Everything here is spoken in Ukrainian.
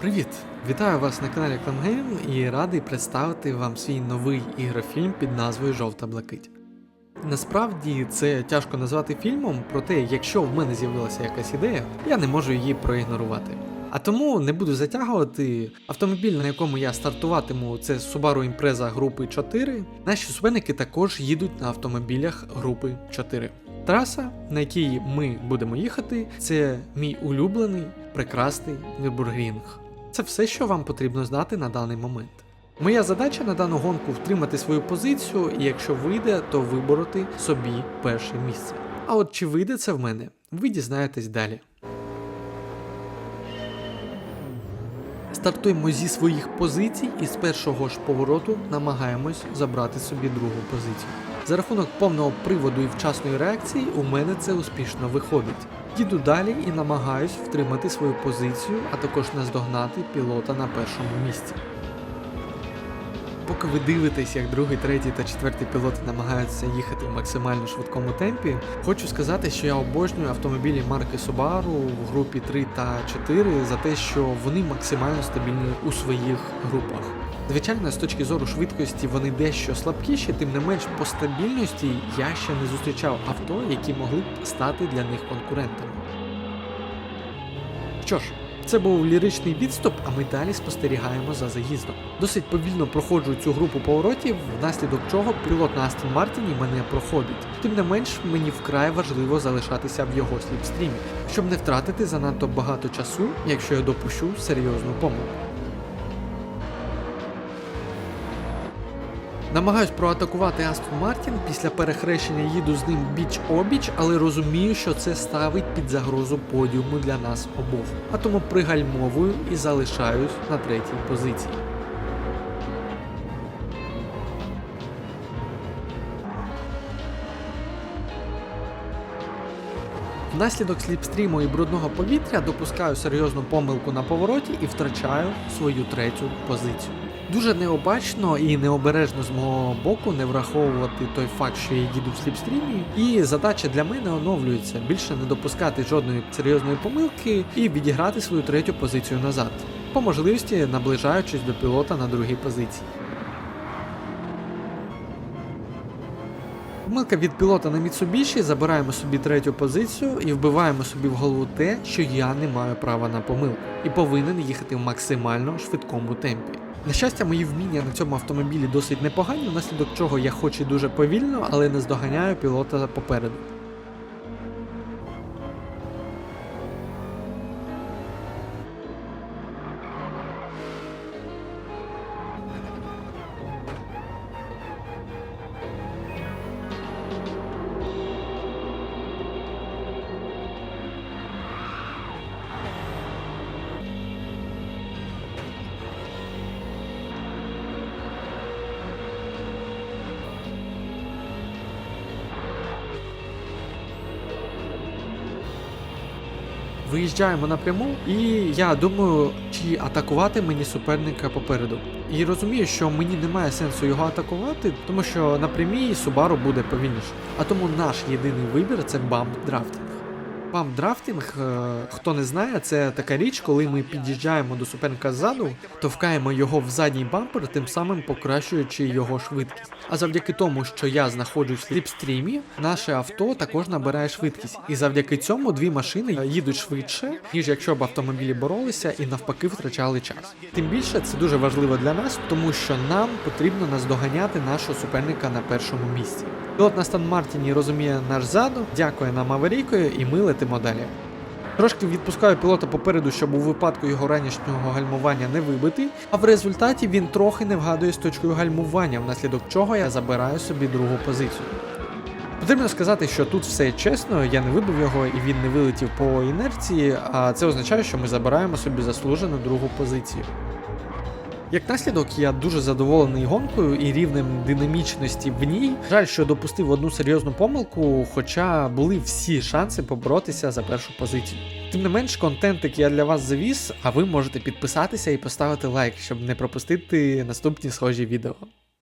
Привіт! Вітаю вас на каналі Клангейм і радий представити вам свій новий ігрофільм під назвою Жовта блакить. Насправді це тяжко назвати фільмом, проте якщо в мене з'явилася якась ідея, я не можу її проігнорувати. А тому не буду затягувати. Автомобіль, на якому я стартуватиму, це Subaru Impreza групи 4. Наші суперники також їдуть на автомобілях групи 4. Траса, на якій ми будемо їхати, це мій улюблений прекрасний Нюрбургрінг. Це все, що вам потрібно знати на даний момент. Моя задача на дану гонку втримати свою позицію, і якщо вийде, то вибороти собі перше місце. А от чи вийде це в мене, ви дізнаєтесь далі. Стартуємо зі своїх позицій і з першого ж повороту намагаємось забрати собі другу позицію. За рахунок повного приводу і вчасної реакції у мене це успішно виходить. Їду далі і намагаюсь втримати свою позицію, а також наздогнати пілота на першому місці. Поки ви дивитесь, як другий, третій та четвертий пілоти намагаються їхати в максимально швидкому темпі, хочу сказати, що я обожнюю автомобілі марки Subaru в групі 3 та 4 за те, що вони максимально стабільні у своїх групах. Звичайно, з точки зору швидкості вони дещо слабкіші, тим не менш по стабільності я ще не зустрічав авто, які могли б стати для них конкурентами. Що ж, це був ліричний відступ, а ми далі спостерігаємо за заїздом. Досить повільно проходжу цю групу поворотів, внаслідок чого пілот на Астон Мартіні мене проходить. Тим не менш, мені вкрай важливо залишатися в його сліпстрімі, щоб не втратити занадто багато часу, якщо я допущу серйозну помилку. Намагаюсь проатакувати Астон Мартін, після перехрещення їду з ним біч обіч, але розумію, що це ставить під загрозу подіуму для нас обох. А тому пригальмовую і залишаюсь на третій позиції. Внаслідок сліпстріму і брудного повітря допускаю серйозну помилку на повороті і втрачаю свою третю позицію. Дуже необачно і необережно з мого боку не враховувати той факт, що я їду в сліпстрімі, і задача для мене оновлюється більше не допускати жодної серйозної помилки і відіграти свою третю позицію назад, по можливості наближаючись до пілота на другій позиції. Помилка від пілота на Міцубіші, забираємо собі третю позицію і вбиваємо собі в голову те, що я не маю права на помилку і повинен їхати в максимально швидкому темпі. На щастя, мої вміння на цьому автомобілі досить непогані, внаслідок чого я хоч і дуже повільно, але не здоганяю пілота попереду. Виїжджаємо напряму, і я думаю, чи атакувати мені суперника попереду. І розумію, що мені немає сенсу його атакувати, тому що напрямі Субару буде повільніше. А тому наш єдиний вибір це бамп драфтинг. Бамп драфтинг, е, хто не знає, це така річ, коли ми під'їжджаємо до суперника ззаду, товкаємо його в задній бампер, тим самим покращуючи його швидкість. А завдяки тому, що я знаходжусь в сліпстрімі, наше авто також набирає швидкість. І завдяки цьому дві машини їдуть швидше, ніж якщо б автомобілі боролися і навпаки втрачали час. Тим більше це дуже важливо для нас, тому що нам потрібно наздоганяти нашого суперника на першому місці. Пілот на Стан Мартіні розуміє наш заду, дякує нам аварійкою, і ми летимо далі. Трошки відпускаю пілота попереду, щоб у випадку його ранішнього гальмування не вибити, а в результаті він трохи не вгадує з точкою гальмування, внаслідок чого я забираю собі другу позицію. Потрібно сказати, що тут все чесно, я не вибив його і він не вилетів по інерції, а це означає, що ми забираємо собі заслужену другу позицію. Як наслідок, я дуже задоволений гонкою і рівнем динамічності в ній. Жаль, що допустив одну серйозну помилку, хоча були всі шанси поборотися за першу позицію. Тим не менш, контентик я для вас завіз, а ви можете підписатися і поставити лайк, щоб не пропустити наступні схожі відео.